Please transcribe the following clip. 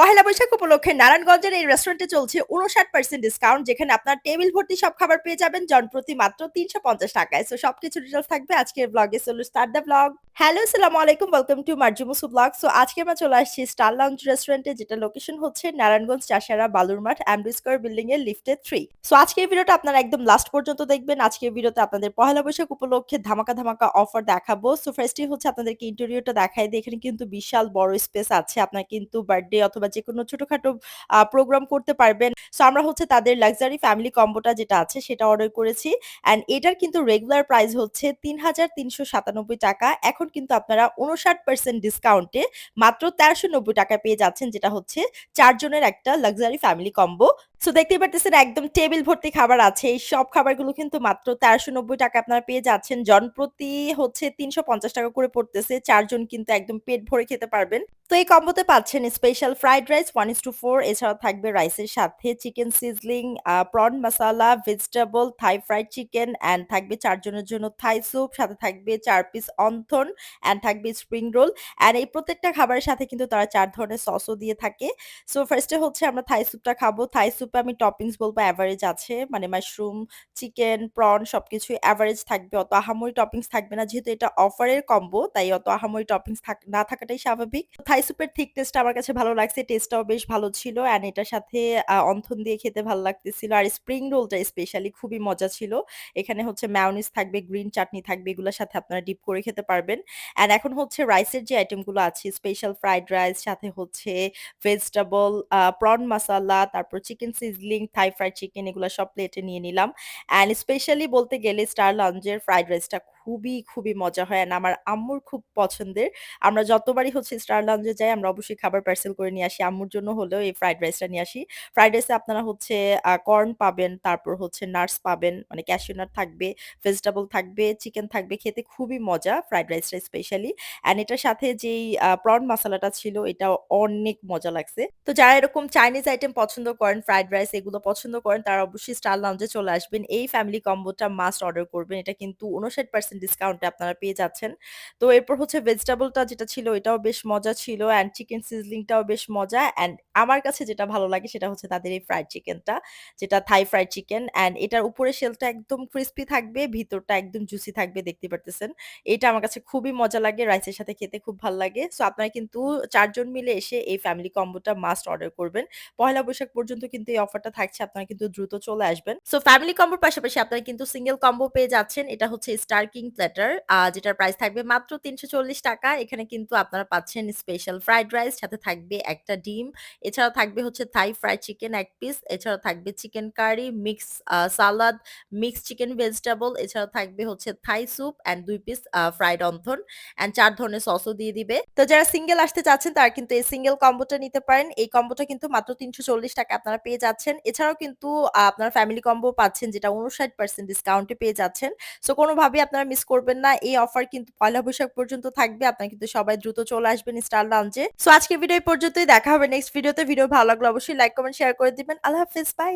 পহেলা বৈশাখ উপলক্ষে নারায়ণগঞ্জের এই রেস্টুরেন্টে চলছে উনষাট পার্সেন্ট ডিসকাউন্ট যেখানে আপনার টেবিল ভর্তি সব খাবার পেয়ে যাবেন জনপ্রতি মাত্র তিনশো পঞ্চাশ টাকায়। সো সবকিছু ডিটেলস থাকবে আজকের ব্লগে চলো স্টার্ট দ্য ব্লগ হ্যালো সালাম আলাইকুম। ওয়েলকাম টু মার্জুমুসু ব্লগ সো আজকে আমরা চলে আসছি স্টার লাউঞ্জ রেস্টুরেন্টে যেটা লোকেশন হচ্ছে নারায়ণগঞ্জ, চাষারা বালুরমাঠ অ্যাম্বু স্কোয়ার বিল্ডিং এর লিফটে থ্রি সো আজকের ভিডিওটা আপনারা একদম লাস্ট পর্যন্ত দেখবেন। আজকের ভিডিওতে আপনাদের পহেলা বৈশাখ উপলক্ষে ধামাকা ধামাকা অফার দেখাবো। সো ফার্স্টই হচ্ছে আপনাদেরকে ইন্টেরিয়রটা দেখাই। দিই এখানে কিন্তু বিশাল বড় স্পেস আছে। আপনার কিন্তু বার্থডে অথবা যে কোনো ছোটখাটো প্রোগ্রাম করতে পারবেন। সো আমরা হচ্ছে তাদের লাক্সারি ফ্যামিলি কম্বোটা যেটা আছে সেটা অর্ডার করেছি। অ্যান্ড এটার কিন্তু রেগুলার প্রাইস হচ্ছে তিন হাজার তিনশো সাতানব্বই টাকা। এখন কিন্তু আপনারা উনষাট পার্সেন্ট ডিসকাউন্টে মাত্র তেরোশো নব্বই টাকায় পেয়ে যাচ্ছেন, যেটা হচ্ছে চারজনের একটা লাক্সারি ফ্যামিলি কম্বো সো দেখতেই পারতেছেন একদম টেবিল ভর্তি খাবার আছে। এই সব খাবারগুলো কিন্তু মাত্র তেরোশো নব্বই টাকা আপনারা পেয়ে যাচ্ছেন। জনপ্রতি হচ্ছে তিনশো পঞ্চাশ টাকা করে পড়তেছে। চারজন কিন্তু একদম পেট ভরে খেতে পারবেন। তো এই কম্বোতে পাচ্ছেন special fried rice one is to four এছাড়াও থাকবে রাইসের সাথে chicken sizzling prawn masala vegetable Thai fried chicken and থাকবে চারজনের জন্য থাই স্যুপ সাথে থাকবে চার পিস অন্থন অ্যান্ড থাকবে স্প্রিং রোল অ্যান্ড এই প্রত্যেকটা খাবারের সাথে কিন্তু তারা চার ধরনের সসও দিয়ে থাকে। সো ফার্স্টে হচ্ছে আমরা থাই স্যুপটা খাব। থাই স্যুপে আমি টপিংস বলব অ্যাভারেজ আছে মানে মাশরুম চিকেন প্রন সবকিছু অ্যাভারেজ থাকবে, অত আহামরি টপিংস থাকবে না, যেহেতু এটা অফারের কম্বো তাই অত আহামরি টপিংস না থাকাটাই স্বাভাবিক। থাই সুপের থিকনেসটা আমার কাছে ভালো লাগছে টেস্টটাও বেশ ভালো ছিল অ্যান্ড এটার সাথে অন্থন দিয়ে খেতে ভালো লাগতেছিল। আর স্প্রিং রোলটা স্পেশালি খুবই মজা ছিল। এখানে হচ্ছে ম্যাওনিস থাকবে গ্রিন চাটনি থাকবে, এগুলোর সাথে আপনারা ডিপ করে খেতে পারবেন। অ্যান্ড এখন হচ্ছে রাইসের যে আইটেমগুলো আছে স্পেশাল ফ্রাইড রাইস সাথে হচ্ছে ভেজিটেবল প্রন মশালা তারপর chicken sizzling Thai fried chicken এগুলো সব প্লেটে নিয়ে নিলাম। অ্যান্ড স্পেশালি বলতে গেলে স্টার লঞ্জের ফ্রাইড রাইসটা খুবই, খুবই মজা হয় অ্যান্ড আমার আম্মুর খুব পছন্দের। আমরা যতবারই হচ্ছে স্টার লঞ্জে যাই আমরা অবশ্যই খাবার পার্সেল করে নিয়ে আসি। আম্মুর জন্য হলেও এই ফ্রাইড রাইসটা নিয়ে আসি। ফ্রাইড রাইসে আপনারা হচ্ছে কর্ন পাবেন, তারপর হচ্ছে নাটস পাবেন, মানে ক্যাশিউ নাট থাকবে, ভেজিটেবল থাকবে, চিকেন থাকবে। খেতে খুবই মজা ফ্রাইড রাইসটা স্পেশালি। অ্যান্ড এটার সাথে যেই প্রন মশালাটা ছিল এটা অনেক মজা লাগছে। তো যারা এরকম চাইনিজ আইটেম পছন্দ করেন, ফ্রাইড রাইস এগুলো পছন্দ করেন তারা অবশ্যই স্টার লঞ্জে চলে আসবেন। এই ফ্যামিলি কম্বোটা মাস্ট অর্ডার করবেন। এটা কিন্তু ৫৯% ডিসকাউন্টে আপনারা পেয়ে যাচ্ছেন। তো এরপর হচ্ছে ভেজিটেবলটা যেটা ছিল এটাও বেশ মজা ছিল অ্যান্ড চিকেন সিজলিংটাও বেশ মজা অ্যান্ড আমার কাছে যেটা ভালো লাগে সেটা হচ্ছে তাদের এই ফ্রাইড চিকেনটা যেটা থাই ফ্রাইড চিকেন অ্যান্ড এটার উপরে শেলটা একদম ক্রিসপি থাকবে, ভিতরটা একদম জুসি থাকবে দেখতে পারতেছেন। এটা আমার কাছে খুবই মজা লাগে, রাইসের সাথে খেতে খুব ভালো লাগে। সো আপনারা কিন্তু চারজন মিলে এসে এই ফ্যামিলি কম্বোটা মাস্ট অর্ডার করবেন। পহেলা বৈশাখ পর্যন্ত কিন্তু এই অফারটা থাকছে। আপনারা কিন্তু দ্রুত চলে আসবেন। সো ফ্যামিলি কম্বোর পাশাপাশি আপনারা কিন্তু সিঙ্গেল কম্বো পেয়ে যাচ্ছেন। এটা হচ্ছে স্টার কিং প্ল্যাটার যেটার প্রাইস থাকবে মাত্র ৳৩৪০ টাকা। এখানে কিন্তু আপনারা পাচ্ছেন স্পেশাল ফ্রাইড রাইস, সাথে থাকবে একটা ডিম। এছাড়াও থাকবে হচ্ছে থাই ফ্রাইড চিকেন ১ পিস। এছাড়াও থাকবে chicken curry, mix salad, mixed chicken vegetable. এছাড়াও থাকবে হচ্ছে Thai soup and ২ piece fried wonton and ৪ ধরনের সসও দিয়ে দিবে। তো যারা সিঙ্গেল আসতে চাচ্ছেন তারা কিন্তু এই সিঙ্গেল কম্বোটা নিতে পারেন। এই কম্বোটা কিন্তু মাত্র তিনশো চল্লিশ টাকা আপনারা পেয়ে যাচ্ছেন। এছাড়াও কিন্তু আপনারা ফ্যামিলি কম্বো পাচ্ছেন যেটা ৫৯% ডিসকাউন্টে পেয়ে যাচ্ছেন। সো কোনোভাবেই আপনারা মিস করবেন না। এই অফার কিন্তু পয়লা বৈশাখ পর্যন্ত থাকবে। আপনারা কিন্তু সবাই দ্রুত চলে আসবেন স্টার লাউঞ্জে। সো আজকে ভিডিও পর্যন্তই। দেখা হবে নেক্সট ভিডিওতে। ভিডিও ভালো লাগল অবশ্যই লাইক, কমেন্ট, শেয়ার করে দিবেন। আল্লাহ হাফিজ বাই।